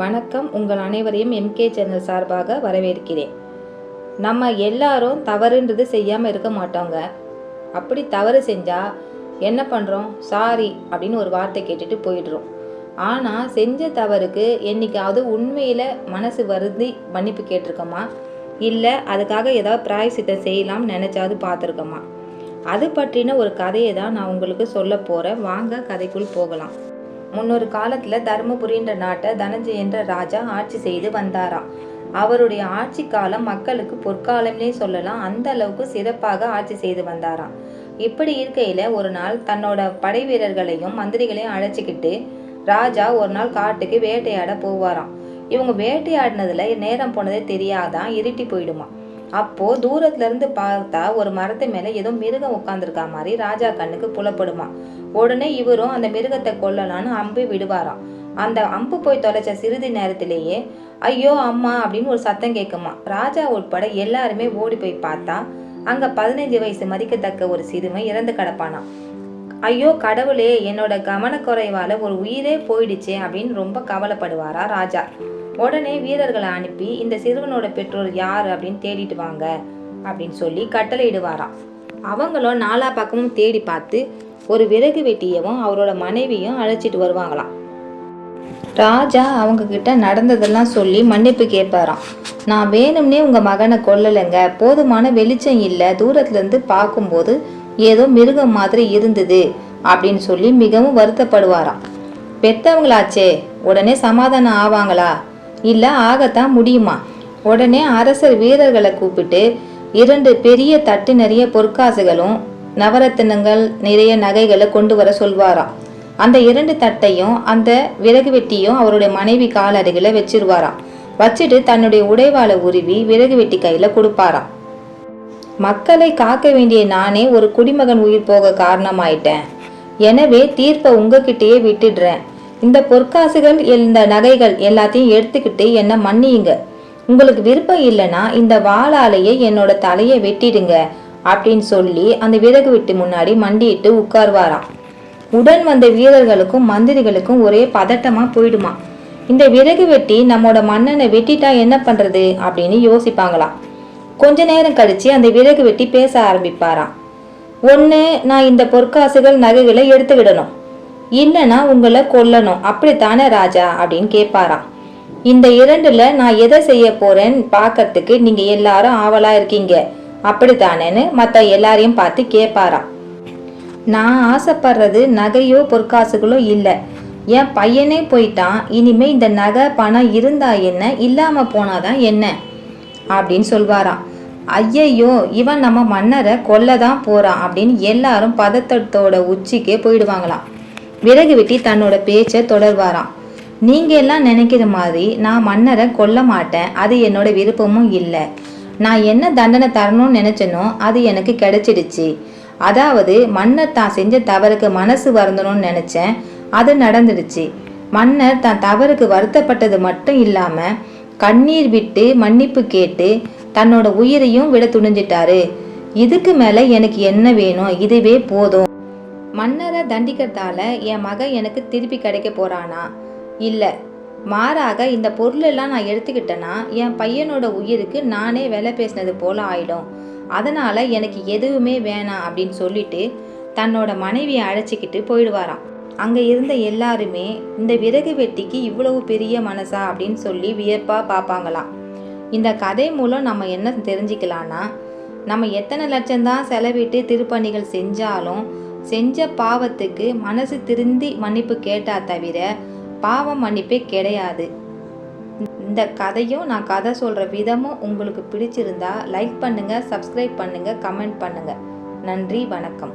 வணக்கம். உங்கள் அனைவரையும் எம்கே சேனல் சார்பாக வரவேற்கிறேன். நம்ம எல்லாரும் தவறுன்றது செய்யாமல் இருக்க மாட்டோங்க. அப்படி தவறு செஞ்சால் என்ன பண்ணுறோம் சாரி அப்படின்னு ஒரு வார்த்தை கேட்டுட்டு போயிடுறோம். ஆனால் செஞ்ச தவறுக்கு என்னைக்காவது உண்மையில் மனசு வருந்தி மன்னிப்பு கேட்டிருக்கோமா? இல்லை அதுக்காக ஏதாவது பிராயசித்தம் செய்யலாம்னு நினச்சாவது பார்த்துருக்கோமா? அது பற்றின ஒரு கதையை தான் நான் உங்களுக்கு சொல்ல போகிறேன் வாங்க கதைக்குள் போகலாம். முன்னொரு காலத்தில் தருமபுரின்ற நாட்டை தனஞ்சயன்ற ராஜா ஆட்சி செய்து வந்தாராம் அவருடைய ஆட்சி காலம் மக்களுக்கு பொற்காலம்னே சொல்லலாம். அந்த அளவுக்கு சிறப்பாக ஆட்சி செய்து வந்தாராம் இப்படி இருக்கையில் ஒரு நாள் தன்னோட படை வீரர்களையும் மந்திரிகளையும் அழைச்சிக்கிட்டு ராஜா ஒரு நாள் காட்டுக்கு வேட்டையாட போவாராம். இவங்க வேட்டையாடினதுல நேரம் போனதே தெரியாதான் இருட்டி போயிடுமா. அப்போது தூரத்துலேருந்து பார்த்தா ஒரு மரத்து மேலே ஏதோ மிருகம் உட்காந்துருக்கா மாதிரி ராஜா கண்ணுக்கு புலப்படுமா. உடனே இவரும் அந்த மிருகத்தை கொல்லலான்னு அம்பு விடுவாராம். அந்த அம்பு போய் தொலைச்ச சிறிது நேரத்திலேயே ஐயோ அம்மா அப்படின்னு ஒரு சத்தம் கேட்குமா ராஜா உட்பட எல்லாருமே ஓடி போய் பார்த்தா அங்கே பதினைஞ்சு வயசு மதிக்கத்தக்க ஒரு சிறுமை இறந்து கிடப்பானாம். ஐயோ கடவுளே என்னோட கவனக்குறைவால் ஒரு உயிரே போயிடுச்சே அப்படின்னு ரொம்ப கவலைப்படுவாரா ராஜா. உடனே வீரர்களை அனுப்பி இந்த சிறுவனோட பெற்றோர் யார் அப்படின்னு தேடிட்டு வாங்க அப்படின்னு சொல்லி கட்டளையிடுவாராம். அவங்களும் நாலா பக்கமும் தேடி பார்த்து ஒரு விறகு வெட்டியவும் அவரோட மனைவியும் அழைச்சிட்டு வருவாங்களாம். ராஜா அவங்க கிட்ட நடந்ததெல்லாம் சொல்லி மன்னிப்பு கேட்பாராம். நான் வேணும்னே உங்க மகனை கொல்லலைங்க போதுமான வெளிச்சம் இல்லை தூரத்துல இருந்து பார்க்கும்போது ஏதோ மிருகம் மாதிரி இருந்தது அப்படின்னு சொல்லி மிகவும் வருத்தப்படுவாராம். பெத்தவங்களாச்சே உடனே சமாதானம் ஆவாங்களா? இல்லை ஆகத்தான் முடியுமா? உடனே அரசர் வீரர்களை கூப்பிட்டு இரண்டு பெரிய தட்டு நிறைய பொற்காசுகளும் நவரத்தினங்கள் நிறைய நகைகளை கொண்டு வர சொல்வாராம். அந்த இரண்டு தட்டையும் அந்த விறகு வெட்டியும் அவருடைய மனைவி கால் அருகில் வச்சிருவாராம். வச்சுட்டு தன்னுடைய உடைவாளை உருவி விறகு வெட்டி கையில் கொடுப்பாராம். மக்களை காக்க வேண்டிய நானே ஒரு குடிமகன் உயிர் போக காரணமாயிட்டேன். எனவே தீர்ப்பை உங்ககிட்டயே விட்டுடுறேன். இந்த பொற்காசுகள் இந்த நகைகள் எல்லாத்தையும் எடுத்துக்கிட்டு என்ன மன்னியுங்க. உங்களுக்கு விருப்பம் இல்லைன்னா இந்த வாளாலேயே என்னோட தலையை வெட்டிடுங்க அப்படின்னு சொல்லி அந்த விறகு விட்டு முன்னாடி மண்டியிட்டு உட்கார்வாராம். உடன் வந்த வீரர்களுக்கும் மந்திரிகளுக்கும் ஒரே பதட்டமா போயிடுமா. இந்த விறகு வெட்டி நம்மோட மன்னனை வெட்டிட்டா என்ன பண்றது அப்படின்னு யோசிப்பாங்களாம். கொஞ்ச நேரம் கழிச்சு அந்த விறகு வெட்டி பேச ஆரம்பிப்பாராம். ஒன்று நான் இந்த பொற்காசுகள் நகைகளை எடுத்துக்கிடணும். இல்லைன்னா உங்களை கொல்லணும். அப்படித்தானே ராஜா? அப்படின்னு கேட்பாராம். இந்த இரண்டுல நான் எதை செய்ய போறேன்னு பார்க்கறதுக்கு நீங்க எல்லாரும் ஆவலா இருக்கீங்க. அப்படித்தானேன்னு மற்ற எல்லாரையும் பார்த்து கேட்பாராம். நான் ஆசைப்படுறது நகையோ பொற்காசுகளோ இல்லை. என் பையனே போயிட்டான். இனிமே இந்த நகை பணம் இருந்தா என்ன? இல்லாம போனாதான் என்ன? அப்படின்னு சொல்வாராம். ஐயையோ இவன் நம்ம மன்னரை கொல்ல தான் போறான் அப்படின்னு எல்லாரும் பதத்தத்தோட உச்சிக்கே போயிடுவாங்களாம். விறகு வெட்டி தன்னோட பேச்சை தொடர்வாராம். நீங்க எல்லாம் நினைக்கிற மாதிரி நான் மன்னரை கொல்ல மாட்டேன். அது என்னோட விருப்பமும் இல்லை. நான் என்ன தண்டனை தரணும்னு நினைச்சனோ அது எனக்கு கிடைச்சிடுச்சு. அதாவது மன்னர் தான் செஞ்ச தவறுக்கு மனசு வருந்தணும்னு நினைச்சேன். அது நடந்துடுச்சு. மன்னர் தான் தவறுக்கு வருத்தப்பட்டது மட்டும் இல்லாம கண்ணீர் விட்டு மன்னிப்பு கேட்டு தன்னோட உயிரையும் விட துணிஞ்சிட்டாரு. இதுக்கு மேல எனக்கு என்ன வேணும்? இதுவே போதும். மன்னரை தண்டிக்கிறதால என் மகன் எனக்கு திருப்பி கிடைக்க போறானா? இல்லை. மாறாக இந்த பொருளெல்லாம் நான் எடுத்துக்கிட்டேன்னா என் பையனோட உயிருக்கு நானே வேலை பேசினது போல ஆயிடும். அதனால எனக்கு எதுவுமே வேணாம் அப்படின்னு சொல்லிட்டு தன்னோட மனைவியை அழைச்சிக்கிட்டு போயிடுவாராம். அங்கே இருந்த எல்லாருமே இந்த விறகு வெட்டிக்கு இவ்வளவு பெரிய மனசா? அப்படின்னு சொல்லி வியப்பாக பார்ப்பாங்களாம். இந்த கதை மூலம் நம்ம என்ன தெரிஞ்சுக்கலான்னா நம்ம எத்தனை லட்சம்தான் செலவிட்டு திருப்பணிகள் செஞ்சாலும் செஞ்ச பாவத்துக்கு மனசு திருந்தி மன்னிப்பு கேட்டா தவிர பாவம் மன்னிப்பே கிடையாது. இந்த கதையும் நான் கதை சொல்கிற விதமும் உங்களுக்கு பிடிச்சிருந்தா லைக் பண்ணுங்கள் சப்ஸ்கிரைப் பண்ணுங்கள் கமெண்ட் பண்ணுங்கள் நன்றி வணக்கம்.